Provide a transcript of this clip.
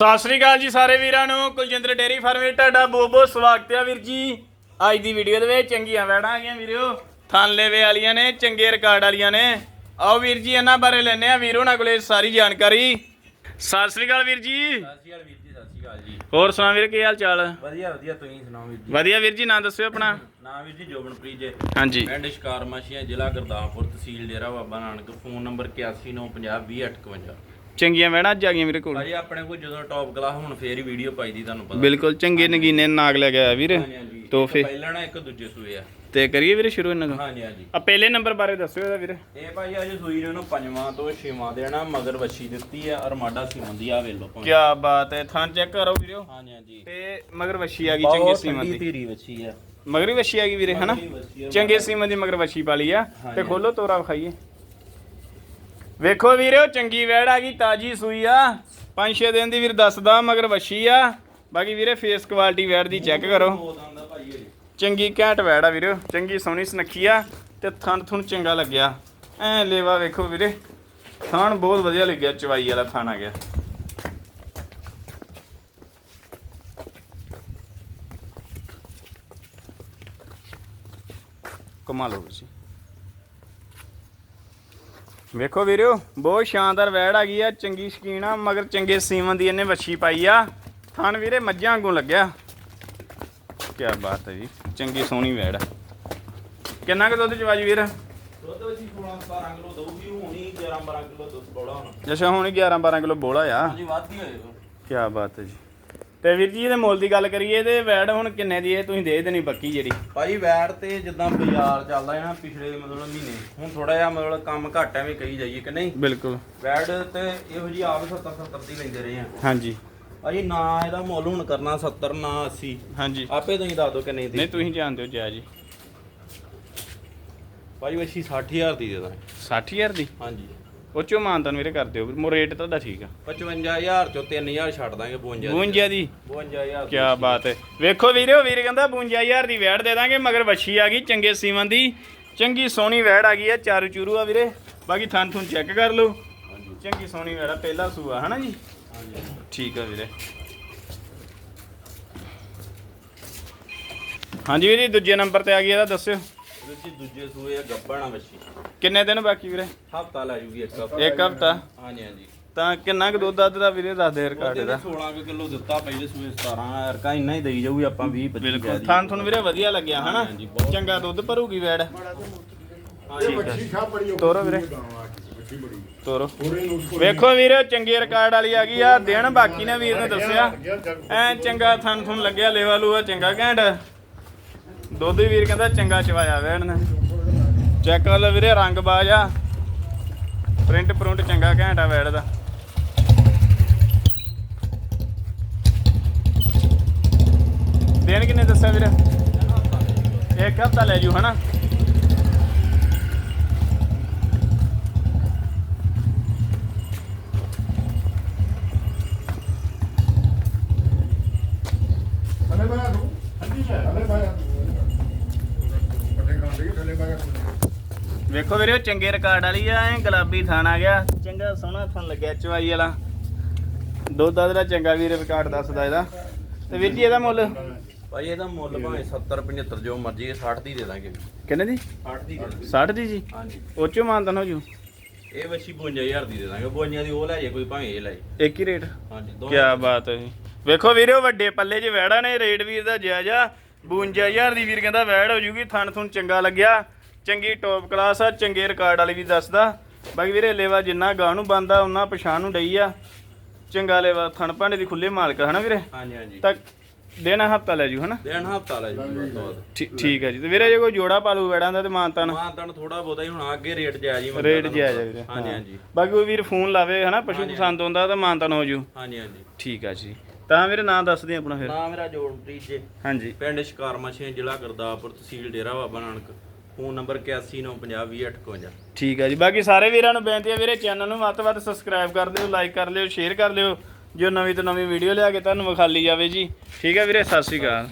ਸਤਿ ਸ੍ਰੀ ਅਕਾਲ ਜੀ ਸਾਰੇ ਵੀਰਾਂ ਨੂੰ ਕੁਲਜਿੰਦਰ ਡੇਰੀ ਫਾਰਮ ਵਿੱਚ ਤੁਹਾਡਾ ਬਹੁਤ ਬਹੁਤ ਸਵਾਗਤ ਹੈ ਵੀਰ ਜੀ। ਅੱਜ ਦੀ ਵੀਡੀਓ ਦੇ ਵਿੱਚ ਚੰਗੀਆਂ ਵੈੜਾਂ ਆ ਗਈਆਂ ਵੀਰੋ। ਥਣ ਲੇਵੇ ਵਾਲੀਆਂ ਨੇ ਚੰਗੇ ਰਿਕਾਰਡ ਵਾਲੀਆਂ ਨੇ। ਆਓ ਵੀਰ ਜੀ ਇਹਨਾਂ ਬਾਰੇ ਲੈਣੇ ਆ ਵੀਰੋ ਨਾਲ ਕੋਲੇ ਸਾਰੀ ਜਾਣਕਾਰੀ। ਸਤਿ ਸ੍ਰੀ ਅਕਾਲ ਵੀਰ ਜੀ। ਸਤਿ ਸ਼੍ਰੀ ਅਕਾਲ ਵੀਰ ਜੀ ਸਤਿ ਸ਼੍ਰੀ ਅਕਾਲ ਜੀ। ਹੋਰ ਸੁਣਾ ਵੀਰ ਕੀ ਹਾਲ ਚਾਲ? ਵਧੀਆ ਵਧੀਆ ਤੁਸੀਂ ਸੁਣਾਓ ਵੀਰ ਜੀ? ਵਧੀਆ ਵੀਰ ਜੀ ਨਾਂ ਦੱਸਿਓ ਆਪਣਾ। ਨਾਮ ਵੀਰ ਜੀ ਜੋਬਨਪ੍ਰੀਤ ਜੀ। ਹਾਂਜੀ। ਪਿੰਡ ਸ਼ਿਕਾਰ ਮਾਸ਼ੀਆਂ ਜ਼ਿਲ੍ਹਾ ਗੁਰਦਾਸਪੁਰ ਤਹਿਸੀਲ ਡੇਰਾ ਬਾਬਾ ਨਾਨਕ। ਫੋਨ ਨੰਬਰ 8195020851 ਚੰਗੀਆਂ ਵੈੜਾਂ ਅੱਜ ਆ ਗਈਆਂ ਵੀਰੇ ਕੋਲ। ਭਾਜੀ ਆਪਣੇ ਕੋਲ ਜਦੋਂ ਟੌਪ ਕਲਾਸ ਹੁਣ ਫੇਰ ਹੀ ਵੀਡੀਓ ਪਾਈ ਦੀ ਤੁਹਾਨੂੰ ਪਤਾ। ਬਿਲਕੁਲ ਚੰਗੇ ਨਗੀਨੇ ਨਾਗ ਲੈ ਆਇਆ ਵੀਰ। ਹਾਂਜੀ ਹਾਂਜੀ। ਤੋਹਫੇ। ਪਹਿਲਾਂ ਨਾ ਇੱਕ ਦੂਜੇ ਸੂਏ ਆ। ਤੇ ਕਰੀਏ ਵੀਰੇ ਸ਼ੁਰੂ ਇਹਨਾਂ ਤੋਂ? ਹਾਂਜੀ ਹਾਂਜੀ। ਆ ਪਹਿਲੇ ਨੰਬਰ ਬਾਰੇ ਦੱਸਿਓ ਇਹਦਾ ਵੀਰੇ। ਇਹ ਭਾਜੀ ਅੱਜ ਸੂਈ ਨੇ ਉਹਨੂੰ ਪੰਜਵਾਂ ਤੋਂ ਛੇਵਾਂ ਦੇਣਾ ਮਗਰ ਵੱਛੀ ਦਿੱਤੀ ਆ ਅਰਮਾਡਾ ਸੀਮਨ ਦੀ ਆ ਵੇਲੋ ਕੀ ਬਾਤ ਹੈ ਥਣ ਚੈੱਕ ਕਰੋ ਵੀਰੋ ਹਾਂਜੀ ਹਾਂਜੀ। ਤੇ ਮਗਰ ਵੱਛੀ ਆ ਗਈ ਚੰਗੇ ਬਹੁਤ ਸੀਮਾ ਦੀ। ਧੀਰੀ ਵੱਛੀ ਆ। ਮਗਰ ਵੀ ਵੱਛੀ ਆ ਗਈ ਵੀਰੇ ਹਨਾ? ਮਗਰੀ ਵੱਛੀ ਆ। ਚੰਗੇ ਸੀਮਾ ਦੀ ਮਗਰ ਵੱਛੀ ਪਾਲੀ ਆ। ਤੇ ਹਾਂਜੀ। ਖੋਲੋ ਤੋਰਾ ਵਿਖਾਈਏ। ਵੇਖੋ ਵੀਰੇ ਉਹ ਚੰਗੀ ਵੈੜ ਆ ਗਈ, ਤਾਜੀ ਸੂਈ ਆ। 5-6 ਦਿਨ ਦੀ ਵੀਰ ਦੱਸਦਾ, ਮਗਰ ਵੱਛੀ ਆ। ਬਾਕੀ ਵੀਰੇ ਫੇਸ ਕੁਆਲਿਟੀ ਵੈੜ ਦੀ ਚੈੱਕ ਕਰੋ। ਚੰਗੀ ਘੈਂਟ ਵੈੜ ਆ ਵੀਰੇ, ਚੰਗੀ ਸੋਹਣੀ ਸੁਨੱਖੀ ਆ ਤੇ ਥਣ ਥੁਣ ਚੰਗਾ ਲੱਗਿਆ। ਐ ਲੇਵਾ ਵੇਖੋ ਵੀਰੇ, ਥਣ ਬਹੁਤ ਵਧੀਆ ਲੱਗਿਆ, ਚਵਾਈ ਵਾਲਾ ਥਣ ਆ ਗਿਆ। ਕਮਾਲ ਹੋ ਗਈ ਵੇਖੋ ਵੀਰਿਓ ਬਹੁਤ ਸ਼ਾਨਦਾਰ ਵੈੜ ਆ ਗਈ ਆ ਚੰਗੀ ਸ਼ਕੀਨ ਆ ਮਗਰ ਚੰਗੇ ਸੀਮਨ ਦੀ ਇਹਨੇ ਵੱਛੀ ਪਾਈ ਆ। ਥਣ ਵੀਰੇ ਮੱਝਾਂ ਵਾਂਗੂ ਲੱਗਿਆ। ਕੀ ਬਾਤ ਹੈ ਜੀ ਚੰਗੀ ਸੋਹਣੀ ਵੈੜ ਆ। ਕਿੰਨਾ ਕੁ ਦੁੱਧ ਚਵਾਜੀ ਵੀਰ? ਦੁੱਧ ਵਿੱਚ 16 17 ਕਿਲੋ ਦਊਗੀ ਹੋਣੀ 11 12 ਕਿਲੋ ਦੁੱਧ ਬੋਲਾ ਹੁਣ। ਜਸ਼ਾ ਹੁਣ 11 12 ਕਿਲੋ ਬੋਲਾ ਆ। ਹਾਂਜੀ ਵੱਧ ਹੀ ਹੋਏਗਾ। ਕੀ ਬਾਤ ਹੈ ਜੀ। ਤੇ ਵੀਰ ਜੀ ਇਹਦੇ ਮੁੱਲ ਦੀ ਗੱਲ ਕਰੀਏ ਤੇ ਵੈੜ ਹੁਣ ਕਿੰਨੇ ਦੀ ਹੈ? ਤੁਸੀਂ ਦੇ ਦੇਣੀ ਪੱਕੀ ਜਿਹੜੀ। ਭਾਈ ਵੈਟ ਤੇ ਜਿੱਦਾਂ ਬਾਜ਼ਾਰ ਚੱਲਦਾ ਹੈ ਨਾ ਪਿਛਲੇ ਮਤਲਬ ਮਹੀਨੇ ਹੁਣ ਥੋੜਾ ਜਿਹਾ ਮਤਲਬ ਕੰਮ ਘੱਟ ਐਵੇਂ ਕਹੀ ਜਾਈਏ ਕਿ ਨਹੀਂ? ਬਿਲਕੁਲ। ਵੈਟ ਤੇ ਇਹੋ ਜੀ ਆਪ 70 70 ਦੀ ਲੈਂਦੇ ਰਹੇ ਆ। ਹਾਂਜੀ। ਭਾਈ ਨਾ ਇਹਦਾ ਮੁੱਲ ਹੁਣ ਕਰਨਾ 70 ਨਾ 80 ਹਾਂਜੀ। ਆਪੇ ਤੁਸੀਂ ਦੱਸ ਦਿਓ ਕਿੰਨੇ ਦੀ। ਨਹੀਂ ਤੁਸੀਂ ਜਾਣਦੇ ਹੋ ਜੈ ਜੀ। ਭਾਈ ਵਛੀ 60000 ਦੀ ਦੇ ਦਾਂਗੇ। 60000 ਦੀ? ਹਾਂਜੀ। ਉਹ ਚੋਂ ਮਾਨਤਨ ਵੀਰੇ ਕਰ ਦਿਓ ਮੋ ਰੇਟ ਤੁਹਾਡਾ ਠੀਕ ਆ। 55000 ਚੋਂ 3000 ਛੱਡ ਦਾਂਗੇ 52 52 ਦੀ? 52000 ਕੀ ਬਾਤ ਹੈ। ਵੇਖੋ ਵੀਰੇ ਉਹ ਵੀਰ ਕਹਿੰਦਾ 52000 ਦੀ ਵੈੜ ਦੇ ਦਾਂਗੇ ਮਗਰ ਵੱਛੀ ਆ ਗਈ ਚੰਗੇ ਸੀਮਨ ਦੀ। ਚੰਗੀ ਸੋਹਣੀ ਵੈੜ ਆ ਗਈ ਆ ਚਾਰੂ ਚੂਰੂ ਆ ਵੀਰੇ। ਬਾਕੀ ਥਣ ਥੁਣ ਚੈੱਕ ਕਰ ਲਓ। ਚੰਗੀ ਸੋਹਣੀ ਵੈੜ ਆ ਪਹਿਲਾ ਸੂਆ ਹਨਾ ਜੀ? ਠੀਕ ਆ ਵੀਰੇ। ਹਾਂਜੀ ਵੀਰੇ ਦੂਜੇ ਨੰਬਰ ਤੇ ਆ ਗਈ ਇਹਦਾ ਦੱਸਿਓ। ਦੂਜੇ ਸੂਏ ਆ ਗੱਬਣਾ ਵਛੀ। ਕਿੰਨੇ ਦਿਨ ਬਾਕੀ ਵੀਰੇ? ਹਫਤਾ ਲੈ ਜੂਗੀ ਇੱਕ ਹਫ਼ਤਾ। ਇੱਕ ਹਫਤਾ? ਹਾਂਜੀ ਹਾਂਜੀ। ਤਾਂ ਕਿੰਨਾ ਕੁ ਦੁੱਧ ਦੱਧ ਦਾ ਵੀਰੇ? ਦੱਸ ਦੇ ਰਿਕਾਰਡ ਇਹਦਾ। 16 ਕਿਲੋ ਦਿੱਤਾ ਪਹਿਲੇ ਸੂਏ 17 ਅਰਕਾ ਇੰਨਾ ਹੀ ਦੇਈ ਜਾਊਗੀ ਆਪਾਂ 20 25 ਬਿਲਕੁਲ। ਥਣ ਥਣ ਵੀਰੇ ਵਧੀਆ ਲੱਗਿਆ ਹਨਾ। ਚੰਗਾ ਦੁੱਧ ਭਰੂਗੀ ਵੈੜ। ਤੋਰੋ ਵੀਰੇ। ਤੋਰੋ। ਵੇਖੋ ਵੀਰੇ ਚੰਗੇ ਰਿਕਾਰਡ ਵਾਲੀ ਆ ਗਈ ਆ ਦਿਨ ਬਾਕੀ ਨੇ ਵੀਰ ਨੇ ਦੱਸਿਆ। ਐ ਚੰਗਾ ਥਣ ਥਣ ਲੱਗਿਆ ਲੇਵਾ ਲੂਆ ਚੰਗਾ ਘੈਂਟ। ਦੁੱਧ ਵੀਰ ਕਹਿੰਦਾ ਚੰਗਾ ਚਵਾਇਆ ਵੈਣ ਨੇ। ਚੈੱਕ ਕਰ ਲਓ ਵੀਰੇ, ਰੰਗ ਬਾਜ ਆ। ਪ੍ਰਿੰਟ ਪ੍ਰਿੰਟ ਚੰਗਾ ਘੈਂਟ ਆ ਵੈੜ ਦਾ। ਦਿਨ ਕਿੰਨੇ ਦੱਸਿਆ ਵੀਰੇ? ਇੱਕ ਹਫਤਾ ਲੈ ਜੂ, ਹਨਾ? ਥੱਲੇ ਬਾਇਆ ਤੂੰ। ਥੱਲੇ ਬਾਇਆ ਥੱਲੇ ਬਾਇਆ ਵੇਖੋ ਵੀਰੇ ਉਹ ਚੰਗੇ ਰਿਕਾਰਡ ਵਾਲੀ ਆ ਐ ਗੁਲਾਬੀ ਥਾਣ ਆ ਗਿਆ। ਚੰਗਾ ਸੋਹਣਾ ਥਣ ਲੱਗਿਆ ਚਵਾਈ ਵਾਲਾ। ਦੁੱਧ ਦਾ ਚੰਗਾ ਵੀਰੇ ਰਿਕਾਰਡ ਦੱਸਦਾ ਇਹਦਾ। ਤੇ ਵੀਰ ਜੀ ਇਹਦਾ ਮੁੱਲ? ਭਾਈ ਇਹਦਾ ਮੁੱਲ ਭਾਵੇਂ 70 75 ਜੋ ਮਰਜ਼ੀ 60 ਦੀ ਦੇ ਦਾਂਗੇ ਕਿੰਨੇ ਦੀ? 60 ਦੀ ਦੇ ਦਾਂਗੇ। 60 ਦੀ ਜੀ? ਹਾਂਜੀ। ਉਹ ਚੋਂ ਮਾਨਤਨ ਹੋ ਜੂ। ਇਹ ਵਛੀ 52000 ਦੀ ਦੇ ਦਾਂਗੇ। 52 ਦੀ ਉਹ ਲੈ ਜੇ ਕੋਈ ਭਾਵੇਂ ਇਹ ਲੈ। ਇੱਕ ਹੀ ਰੇਟ? ਹਾਂਜੀ ਕੀ ਬਾਤ ਹੈ ਜੀ। ਵੇਖੋ ਵੀਰੇ ਵੱਡੇ ਪੱਲੇ 'ਚ ਵੈੜਾ ਨੇ ਰੇਟ ਵੀਰ ਦਾ ਜਾਇਜ਼ਾ। 52000 ਦੀ ਵੀਰ ਕਹਿੰਦਾ ਵੈੜ ਹੋ ਜੂਗੀ ਥਣ ਥੁਣ ਚੰਗਾ ਲੱਗਿਆ। ਚੰਗੀ ਟੌਪ ਕਲਾਸ ਆ ਚੰਗੇ ਰਿਕਾਰਡ ਵਾਲੀ ਵੀ ਦੱਸਦਾ। ਬਾਕੀ ਵੀਰੇ ਲੇਵਾ ਜਿੰਨਾ ਗਾਂ ਨੂੰ ਬੰਦਾ ਉਹਨਾਂ ਪਛਾਣ ਨੂੰ ਡਈ ਆ। ਚੰਗਾ ਲੇਵਾ ਥਣ ਭਾਂਡੇ ਦੀ ਖੁੱਲੇ ਮਾਲਕ ਹਨਾ ਵੀਰੇ? ਹਾਂਜੀ ਹਾਂਜੀ। ਤਾਂ ਦੇਣਾ ਹਫਤਾ ਲੈ ਜੂ ਹਨਾ? ਦੇਣ ਹਫਤਾ ਲੈ ਜੀ ਵੱਧ ਤੋਂ ਵੱਧ ਠੀ- ਠੀਕ ਹੈ ਜੀ। ਤੇ ਵੀਰੇ ਜੇ ਕੋਈ ਜੋੜਾ ਪਾਲੂ ਵੈੜਾਂ ਦਾ ਤੇ ਮਾਨਤਨ ਮਾਂ ਤਨ ਥੋੜਾ ਬਹੁਤਾ ਹੀ ਹੁਣ ਅੱਗੇ ਰੇਟ ਜਾਇਜ਼ ਹੀ ਰੇਟ ਜਾਇਜ਼ ਆ ਵੀਰੇ ਹਾਂਜੀ। ਹਾਂਜੀ। ਬਾਕੀ ਕੋਈ ਵੀਰ ਫੋਨ ਲਾਵੇ ਹਨਾ? ਪਸ਼ੂ ਪਸੰਦ ਆਉਂਦਾ ਤਾਂ ਮਾਨਤਨ ਹੋ ਜੂ। ਹਾਂਜੀ ਹਾਂਜੀ। ਠੀਕ ਆ ਜੀ। ਤਾਂ ਵੀਰੇ ਨਾਂ ਦੱਸ ਦੇ ਆਪਣਾ ਫਿਰ। ਨਾਮ ਮੇਰਾ ਜੋੜਪ੍ਰੀਤ ਜੀ। ਹਾਂਜੀ। ਪਿੰਡ ਸ਼ਿਕਾਰ ਮਛੀਆਂ ਜ਼ਿਲ੍ਹਾ ਗੁਰਦਾਸਪੁਰ ਤਹਿਸੀਲ ਡੇਰਾ ਬਾਬਾ ਨਾਨਕ। ਫੋਨ ਨੰਬਰ 8195020851 ਠੀਕ ਹੈ ਜੀ। ਬਾਕੀ ਸਾਰੇ ਵੀਰਾਂ ਨੂੰ ਬੇਨਤੀ ਹੈ ਵੀਰੇ, ਚੈਨਲ ਨੂੰ ਵੱਧ ਤੋਂ ਵੱਧ ਸਬਸਕ੍ਰਾਈਬ ਕਰ ਦਿਓ ਲਾਈਕ ਕਰ ਲਿਓ ਸ਼ੇਅਰ ਕਰ ਲਿਓ। ਜੋ ਨਵੀਂ ਤੋਂ ਨਵੀਂ ਵੀਡੀਓ ਲਿਆ ਕੇ ਤੁਹਾਨੂੰ ਵਿਖਾਲੀ ਜਾਵੇ ਜੀ। ਠੀਕ ਹੈ ਵੀਰੇ, ਸਤਿ ਸ਼੍ਰੀ ਅਕਾਲ।